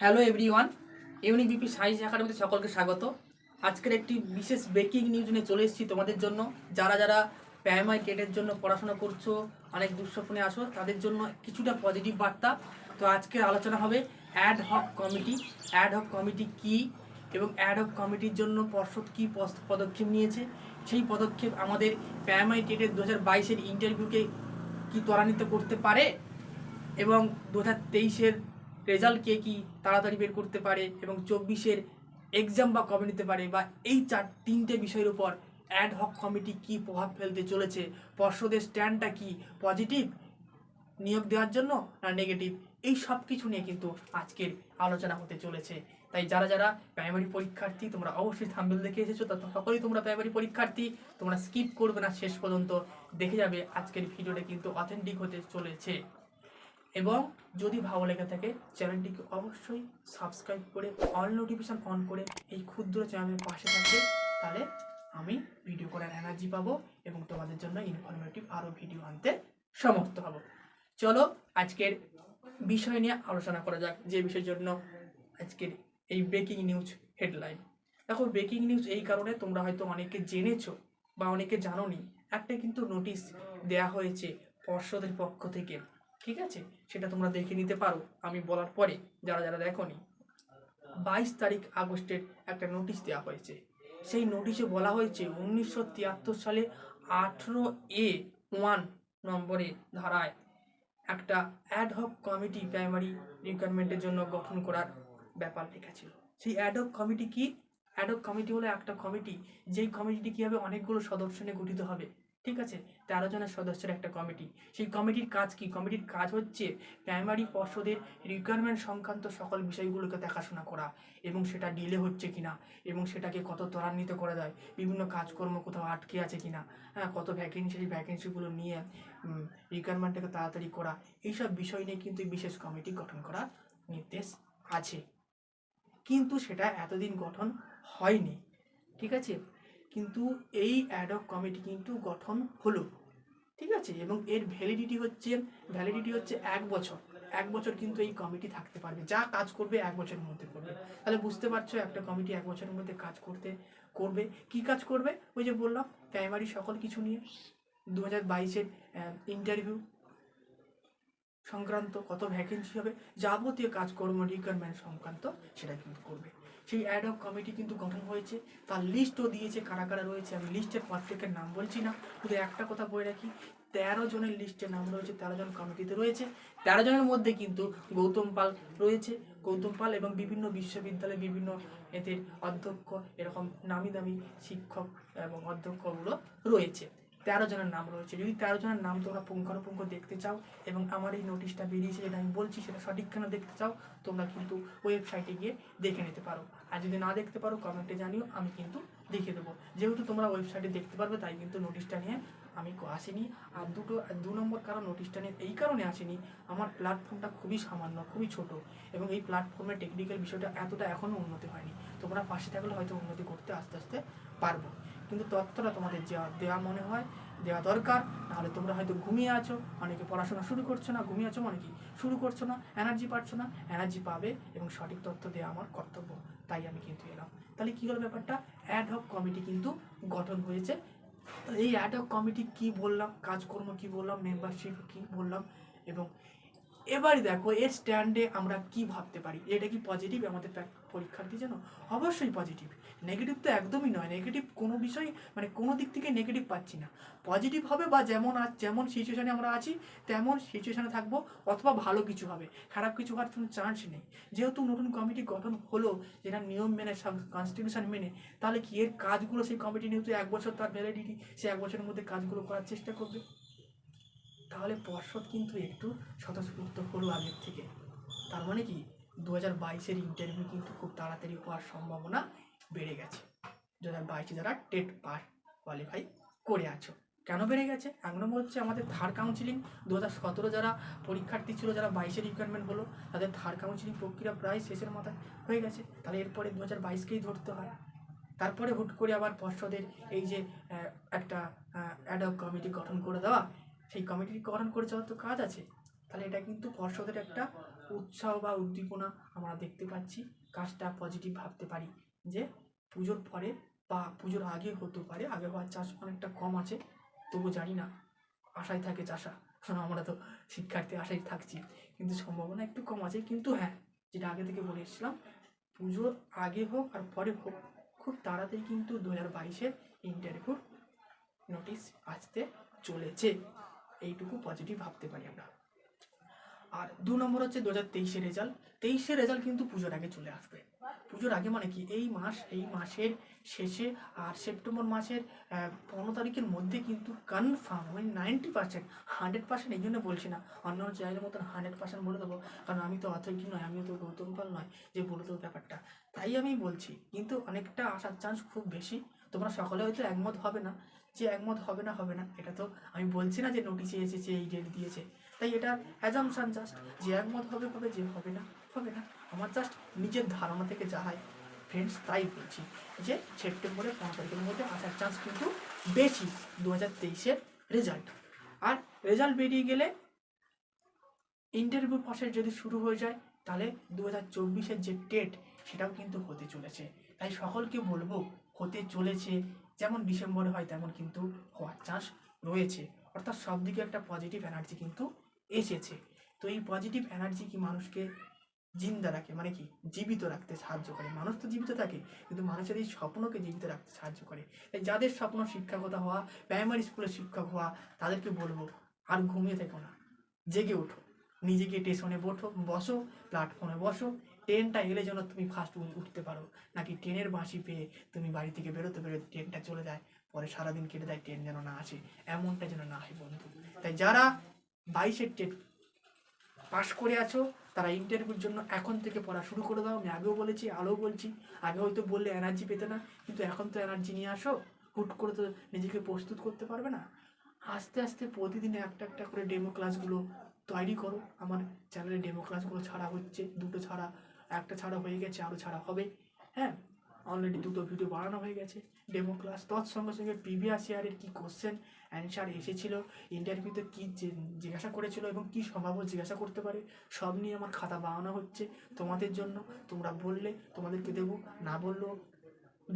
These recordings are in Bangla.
Hello everyone unique BP science একাডেমিতে সকলকে স্বাগত। আজকের একটি বিশেষ ব্রেকিং নিউজ নিয়ে চলে এসেছি তোমাদের জন্য। যারা যারা প্যামাই টেটের জন্য পড়াশোনা করছ, অনেক দুঃস্বপ্নে আসো তাদের জন্য কিছুটা পজিটিভ বার্তা। তো আজকের আলোচনা হবে ad hoc committee ad hoc committee কি এবং অ্যাড হক কমিটির জন্য পর্ষদ কী পদক্ষেপ নিয়েছে? সেই পদক্ষেপ আমাদের প্যামাই টেটের দু হাজার বাইশের ইন্টারভিউকে কি ত্বরান্বিত করতে পারে? এবং দু হাজার তেইশের রেজাল্টকে কী তাড়াতাড়ি বের করতে পারে এবং চব্বিশের এক্সাম বা কবে নিতে পারে বা এই চার, তিনটে বিষয়ের উপর অ্যাড হক কমিটি কি প্রভাব ফেলতে চলেছে? পর্ষদের স্ট্যান্ডটা কি পজিটিভ নিয়োগ দেওয়ার জন্য না নেগেটিভ এই সব কিছু নিয়ে কিন্তু আজকের আলোচনা হতে চলেছে। তাই যারা যারা প্রাইমারি পরীক্ষার্থী, তোমরা অবশ্যই থাম্বেল দেখে এসেছ। তা সকলেই তোমরা প্রাইমারি পরীক্ষার্থী, তোমরা স্কিপ করবে না। শেষ পর্যন্ত দেখে যাবে আজকের ভিডিওটা কিন্তু অথেন্টিক হতে চলেছে। এবং যদি ভালো লেগে থাকে, চ্যানেলটিকে অবশ্যই সাবস্ক্রাইব করে, অল নোটিফিকেশান অন করে এই ক্ষুদ্র চ্যানেলের পাশে থাকবে। তাহলে আমি ভিডিও করার এনার্জি পাবো এবং তোমাদের জন্য ইনফরমেটিভ আরও ভিডিও আনতে সমর্থ হব। চলো আজকের বিষয় নিয়ে আলোচনা করা যাক, যে বিষয়ের জন্য আজকের এই ব্রেকিং নিউজ হেডলাইন দেখো ব্রেকিং নিউজ এই কারণে তোমরা হয়তো অনেকে জেনেছো বা অনেকে জানোনি, একটা কিন্তু নোটিশ দেয়া হয়েছে পর্ষদের পক্ষ থেকে। ঠিক আছে? সেটা তোমরা দেখে নিতে পারো। আমি বলার পরে যারা যারা দেখোনি, বাইশ তারিখ আগস্টের একটা নোটিশ দেওয়া হয়েছে। সেই নোটিশে বলা হয়েছে উনিশশো তিয়াত্তর সালে আঠেরো এ ওয়ান নম্বরে ধারায় একটা অ্যাডহক কমিটি প্রাইমারি রিকোয়ারমেন্টের জন্য গঠন করার ব্যাপার লেখা ছিল। সেই অ্যাডহক কমিটি কি? অ্যাডহক কমিটি হলো একটা কমিটি যেই কমিটিটি কী হবে অনেকগুলো সদস্য নিয়ে গঠিত হবে, ঠিক আছে? তেরো জনের সদস্যের একটা কমিটি সেই কমিটির কাজ কি? কমিটির কাজ হচ্ছে প্রাইমারি পর্ষদের রিকোয়ারমেন্ট সংক্রান্ত সকল বিষয়গুলোকে দেখাশোনা করা এবং সেটা ডিলে হচ্ছে কিনা এবং সেটাকে কত ত্বরান্বিত করা যায়, বিভিন্ন কাজকর্ম কোথাও আটকে আছে কিনা হ্যাঁ কত ভ্যাকেন্সি সেই ভ্যাকেন্সিগুলো নিয়ে রিকোয়ারমেন্টটাকে তাড়াতাড়ি করা, এইসব বিষয় নিয়ে কিন্তু বিশেষ কমিটি গঠন করার নির্দেশ আছে। কিন্তু সেটা এতদিন গঠন হয়নি, ঠিক আছে? কিন্তু এই অ্যাডক কমিটি কিন্তু গঠন হলো, ঠিক আছে? এবং এর ভ্যালিডিটি হচ্ছে ভ্যালিডিটি হচ্ছে এক বছর। এক বছর কিন্তু এই কমিটি থাকতে পারবে, যা কাজ করবে এক বছরের মধ্যে করবে। তাহলে বুঝতে পারছ একটা কমিটি এক বছরের মধ্যে কাজ করতে, করবে। কি কাজ করবে? ওই যে বললাম প্রাইমারি সকল কিছু নিয়ে। দু হাজার বাইশের ইন্টারভিউ সংক্রান্ত কত ভ্যাকেন্সি হবে, যাবতীয় কাজকর্ম রিকোয়ারমেন্ট সংক্রান্ত সেটা কিন্তু করবে। সেই অ্যাডক কমিটি কিন্তু গঠন হয়েছে, তার লিস্টও দিয়েছে কারা কারা রয়েছে, আমি লিস্টের প্রত্যেকের নাম বলছি না, শুধু একটা কথা বলে রাখি, তেরো জনের লিস্টে নাম রয়েছে, তেরো জন কমিটিতে রয়েছে, তেরো জনের মধ্যে কিন্তু গৌতম পাল রয়েছে। গৌতম পাল এবং বিভিন্ন বিশ্ববিদ্যালয়ে বিভিন্ন এদের অধ্যক্ষ, এরকম নামি দামি শিক্ষক এবং অধ্যক্ষগুলো রয়েছে। তেরো জনের নাম রয়েছে। যদি তেরো জনের নাম তোমরা পুঙ্খানুপুঙ্খ দেখতে চাও এবং আমার এই নোটিশটা বেরিয়েছে যেটা আমি বলছি সেটা সঠিক কেন দেখতে চাও, তোমরা কিন্তু ওয়েবসাইটে গিয়ে দেখে নিতে পারো। আর যদি না দেখতে পারো কমেন্টে জানিও, আমি কিন্তু দেখে দেবো। যেহেতু তোমরা ওয়েবসাইটে দেখতে পারবে, তাই কিন্তু নোটিশটা নিয়ে আমি আসিনি। আর দুটো দু নম্বর কারণ নোটিশটা নিয়ে এই কারণে আসেনি, আমার প্ল্যাটফর্মটা খুবই সামান্য, খুবই ছোট এবং এই প্ল্যাটফর্মের টেকনিক্যাল বিষয়টা এতটা এখনও উন্নতি হয়নি। তোমরা পাশে থাকলে হয়তো উন্নতি করতে আস্তে আস্তে পারব। কিন্তু তথ্যটা তোমাদের দেওয়া মনে হয় দেওয়া দরকার, নাহলে তোমরা হয়তো ঘুমিয়ে আছো, অনেকে পড়াশোনা শুরু করছ না, ঘুমিয়ে আছো মানে কি? শুরু করছ না এনার্জি পাচ্ছ না এনার্জি পাবে এবং সঠিক তথ্য দেওয়া আমার কর্তব্য, তাই আমি কিন্তু এলাম। তাহলে কী হলো ব্যাপারটা? অ্যাড হক কমিটি কিন্তু গঠন হয়েছে। এই অ্যাড হক কমিটি কি বললাম? কাজকর্ম কি বললাম? মেম্বারশিপ কি বললাম? এবং এবারে দেখো, এর স্ট্যান্ডে আমরা কি ভাবতে পারি? এটা কি পজিটিভ আমাদের পরীক্ষার্থী যেন অবশ্যই পজিটিভ নেগেটিভ তো একদমই নয়। নেগেটিভ কোনো বিষয় মানে কোনো দিক থেকে নেগেটিভ পাচ্ছি না। পজিটিভ হবে বা যেমন আজ যেমন সিচুয়েশানে আমরা আছি, তেমন সিচুয়েশানে থাকব, অথবা ভালো কিছু হবে। খারাপ কিছু হওয়ার কোনো চান্স নেই। যেহেতু নতুন কমিটি গঠন হলো, যেটা নিয়ম মেনে কনস্টিটিউশন মেনে, তাহলে কি এর কাজগুলো সেই কমিটি নিয়ে এক বছর তার ভ্যালিডিটি সে এক বছরের মধ্যে কাজগুলো করার চেষ্টা করবে? তাহলে পর্ষদ কিন্তু একটু স্বতঃস্ফূর্ত হলো আগের থেকে। তার মানে কি? দু হাজার বাইশের ইন্টারভিউ কিন্তু খুব তাড়াতাড়ি হওয়ার সম্ভাবনা বেড়ে গেছে। দু হাজার বাইশে যারা টেট পাস কোয়ালিফাই করে আছো। কেন বেড়ে গেছে? এক নম্বর হচ্ছে আমাদের থার্ড কাউন্সিলিং দু হাজার সতেরো যারা পরীক্ষার্থী ছিল, যারা বাইশের রিকোয়ারমেন্ট হলো, তাদের থার্ড কাউন্সিলিং প্রক্রিয়া প্রায় শেষের মাথায় হয়ে গেছে। তাহলে এরপরে দু হাজার বাইশকেই ধরতে হয়। তারপরে হুট করে আবার পর্ষদের এই যে একটা অ্যাডক কমিটি গঠন করে দেওয়া, সেই কমিটি গঠন করে যাওয়ার তো কাজ আছে। তাহলে এটা কিন্তু পর্ষদের একটা উৎসাহ বা উদ্দীপনা আমরা দেখতে পাচ্ছি। কাজটা পজিটিভ ভাবতে পারি। যে পুজোর পরে বা পুজোর আগে হতে পারে, আগে হওয়ার চাষ অনেকটা কম আছে, তবু জানি না আশায় থাকে চাষা। আমরা তো শিক্ষার্থী আশায় থাকছি। কিন্তু সম্ভাবনা একটু কম আছে, কিন্তু হ্যাঁ যেটা আগে থেকে বলে এসেছিলাম, পুজোর আগে হোক আর পরে হোক, খুব তাড়াতাড়ি কিন্তু দু হাজার বাইশের ইন্টারভিউর নোটিশ আসতে চলেছে। এইটুকু পজিটিভ ভাবতে পারি আমরা। আর দু নম্বর হচ্ছে দু হাজার তেইশের রেজাল্ট। তেইশের রেজাল্ট কিন্তু পুজোর আগে চলে আসবে। পুজোর আগে মানে কি? এই মাস, এই মাসের শেষে আর সেপ্টেম্বর মাসের পনেরো তারিখের মধ্যে কিন্তু কনফার্ম মানে নাইনটি পার্সেন্ট হান্ড্রেড পার্সেন্ট এই জন্য বলছি না। অন্য চ্যানেলের মতন হান্ড্রেড পার্সেন্ট বলে দেবো। কারণ আমি তো অথরিটি নয়, আমিও তো গৌতম পাল নয় যে বলে দেবো ব্যাপারটা। তাই আমি বলছি, কিন্তু অনেকটা আসার চান্স খুব বেশি। তোমরা সকলে হয়তো একমত হবে না যে একমত হবে না হবে না। এটা তো আমি বলছি না যে নোটিশে এসেছে, এই ডেট দিয়েছে। তাই এটা অ্যাজামশন জাস্ট যে একমত হবে হবে, যে হবে না হবে না। আমার জাস্ট নিজের ধারণা থেকে যা হয়। ফ্রেন্ডস তাই বলছি। যে সেপ্টেম্বরের পনেরো তারিখের মধ্যে আসার চান্স কিন্তু বেশি দু হাজার তেইশের রেজাল্ট আর রেজাল্ট বেরিয়ে গেলে ইন্টারভিউ প্রসেস যদি শুরু হয়ে যায়, তাহলে দু হাজার চব্বিশের যে ডেট সেটাও কিন্তু হতে চলেছে। তাই সকলকে বলব, হতে চলেছে। যেমন ডিসেম্বরে হয়, তেমন কিন্তু হওয়ার চান্স রয়েছে। অর্থাৎ সব দিকে একটা পজিটিভ এনার্জি কিন্তু এসেছে। তো এই পজিটিভ এনার্জি কি মানুষকে জিন্দা রাখে? মানে কি? জীবিত রাখতে সাহায্য করে। মানুষ তো জীবিত থাকে, কিন্তু মানুষের এই স্বপ্নকে জীবিত রাখতে সাহায্য করে। তাই যাদের স্বপ্ন শিক্ষকতা হওয়া প্রাইমারি স্কুলের শিক্ষক হওয়া, তাদেরকে বলব, আর ঘুমিয়ে থেকো না। জেগে ওঠো। নিজেকে স্টেশনে বসো বসো প্ল্যাটফর্মে বসো। ট্রেনটা এলে যেন তুমি ফার্স্ট উঠতে পারো। নাকি ট্রেনের বাঁশি পেয়ে তুমি বাড়ি থেকে বেরোতে বেরোতে ট্রেনটা চলে যায়। পরে সারাদিন কেটে দেয় ট্রেন যেন না আসে। এমনটা যেন না হয় বন্ধু। তাই যারা বাইশের ট্রেন পাশ করে আছো, তারা ইন্টারভিউর জন্য এখন থেকে পড়া শুরু করে দাও। আমি আগেও বলেছি, আরও বলছি। আগে হয়তো বললে এনার্জি পেতে না, কিন্তু এখন তো এনার্জি নিয়ে আসো। হুট করে তো নিজেকে প্রস্তুত করতে পারবে না। আস্তে আস্তে প্রতিদিন একটা একটা করে ডেমো ক্লাসগুলো তৈরি করো। আমার চ্যানেলে ডেমো ক্লাসগুলো ছাড়া হচ্ছে, দুটো ছাড়া, একটা ছাড়া হয়ে গেছে, আরও ছাড়া হবে। হ্যাঁ? অলরেডি দুটো ভিডিও বানানো হয়ে গেছে। ডেমো ক্লাস তৎসঙ্গে সঙ্গে প্রিভিয়াস ইয়ারের কী কোশ্চেন অ্যান্সার এসেছিল ইন্টারভিউতে কী জিজ্ঞাসা করেছিল এবং কী সম্ভাব্য জিজ্ঞাসা করতে পারে, সব নিয়ে আমার খাতা বানানো হচ্ছে তোমাদের জন্য। তোমরা বললে তোমাদেরকে দেবো, না বললেও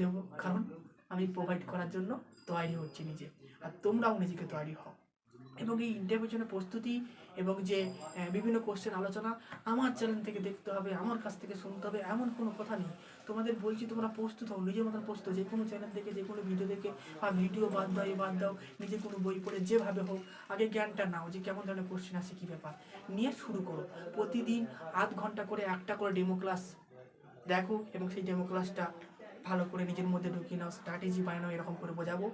দেবো। কারণ আমি প্রোভাইড করার জন্য তৈরি হচ্ছি নিজে। আর তোমরাও নিজেকে তৈরি হও। এবং এই ইন্টারভিউর জন্য প্রস্তুতি এবং যে বিভিন্ন কোশ্চেন আলোচনা আমার চ্যানেল থেকে দেখতে হবে, আমার কাছ থেকে শুনতে হবে, এমন কোনো কথা নেই। তোমাদের বলছি তোমরা প্রস্তুত হও, নিজের মতন প্রস্তুত, যে কোনো চ্যানেল থেকে, যে কোনো ভিডিও দেখে বা ভিডিও বাদ দাও বাদ দাও, নিজে কোনো বই পড়ে যেভাবে হোক, আগে জ্ঞানটা নাও যে কেমন ধরনের কোশ্চেন আসে, কী ব্যাপার। নিয়ে শুরু করো। প্রতিদিন আধ ঘণ্টা করে একটা করে ডেমো ক্লাস দেখো এবং সেই ডেমো ক্লাসটা ভালো করে নিজের মধ্যে ঢুকিয়ে নাও স্ট্র্যাটেজি বানাও এরকম করে বোঝাবো।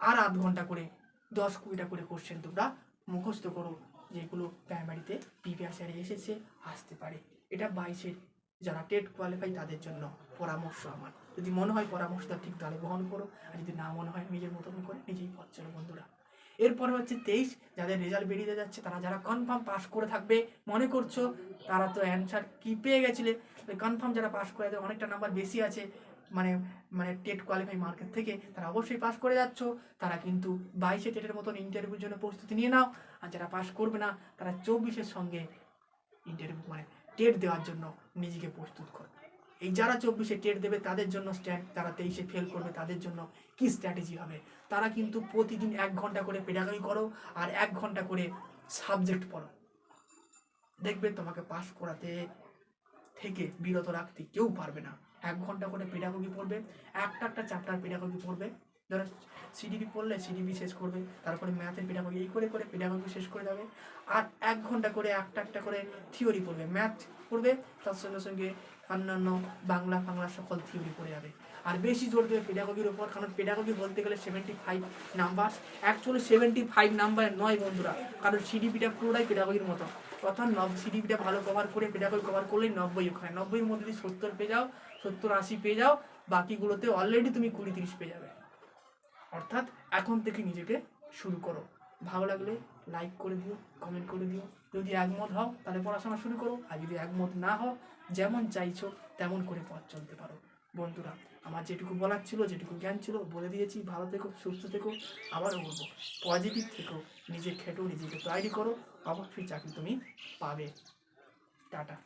আর আধ ঘণ্টা করে দশ কুড়িটা করে কোশ্চেন তোমরা মুখস্থ করো যেগুলো প্রাইমারিতে প্রিভিয়াস ইয়ারে এসেছে, আসতে পারে। এটা বাইশের যারা টেট কোয়ালিফাই তাদের জন্য পরামর্শ আমার। যদি মনে হয় পরামর্শটা ঠিক, তাহলে গ্রহণ করো। আর যদি না মনে হয়, নিজের মতন করে নিজেই পথ চলো বন্ধুরা। এরপরে হচ্ছে তেইশ, যাদের রেজাল্ট বেরিয়ে যাচ্ছে, তারা যারা কনফার্ম পাস করে থাকবে, মনে করছ, তারা তো অ্যান্সার কি পেয়ে গেছিলে? কনফার্ম যারা পাস করে অনেকটা নাম্বার বেশি আছে। মানে মানে টেট কোয়ালিফাই মার্কেট থেকে তারা অবশ্যই পাস করে যাচ্ছ। তারা কিন্তু বাইশে টেটের মতন ইন্টারভিউর জন্য প্রস্তুতি নিয়ে নাও। আর যারা পাস করবে না, তারা চব্বিশের সঙ্গে ইন্টারভিউ মানে টেট দেওয়ার জন্য নিজেকে প্রস্তুত করো। এই যারা চব্বিশে টেট দেবে, তাদের জন্য স্ট্যান্ড তারা তেইশে ফেল করবে, তাদের জন্য কি স্ট্র্যাটেজি হবে? তারা কিন্তু প্রতিদিন এক ঘণ্টা করে পেডাগি করো আর এক ঘণ্টা করে সাবজেক্ট পড়ো। দেখবে তোমাকে পাস করাতে থেকে বিরত রাখতে কেউ পারবে না। এক ঘণ্টা করে পেডাগগি পড়বে, একটা একটা চ্যাপ্টার পেডাগগি পড়বে। ধরো সিডিপি পড়লে সিডিপি শেষ করবে, তারপরে ম্যাথের পেডাগগি এই করে করে পেডাগগি শেষ করে যাবে আর এক ঘণ্টা করে একটা একটা করে থিওরি পড়বে ম্যাথ পড়বে, তার সঙ্গে সঙ্গে অন্যান্য বাংলা ফাংলা সকল থিওরি পড়ে যাবে। আর বেশি জোর দেবে পেডাগগির ওপর কারণ পেডাগগি বলতে গেলে seventy five number actually seventy five number নয় বন্ধুরা, কারণ সিডিপিটা পুরোটাই পেডাগগির মতো। অর্থাৎ নব সিডিপিটা ভালো কভার করে পেডাগগি কভার করলেই নব্বই ওখানে। নব্বইয়ের মধ্যে যদি সত্তর পেয়ে যাও সত্তর আশি পেয়ে যাও, বাকিগুলোতে অলরেডি তুমি কুড়ি তিরিশ পেয়ে যাবে। অর্থাৎ এখন থেকে নিজেকে শুরু করো। ভালো লাগলে লাইক করে দিও কমেন্ট করে দিও। যদি একমত হও, তাহলে পড়াশোনা শুরু করো। আর যদি একমত না হও, যেমন চাইছো, তেমন করে পথ চলতে পারো। বন্ধুরা, আমার যেটুকু বলার ছিল, যেটুকু জ্ঞান ছিল, বলে দিয়েছি। ভালো থেকো, সুস্থ থেকো। আবারও বলব পজিটিভ থেকো নিজে খেটো, নিজেকে তৈরি করো। অবশ্যই চাকরি তুমি পাবে। টাটা।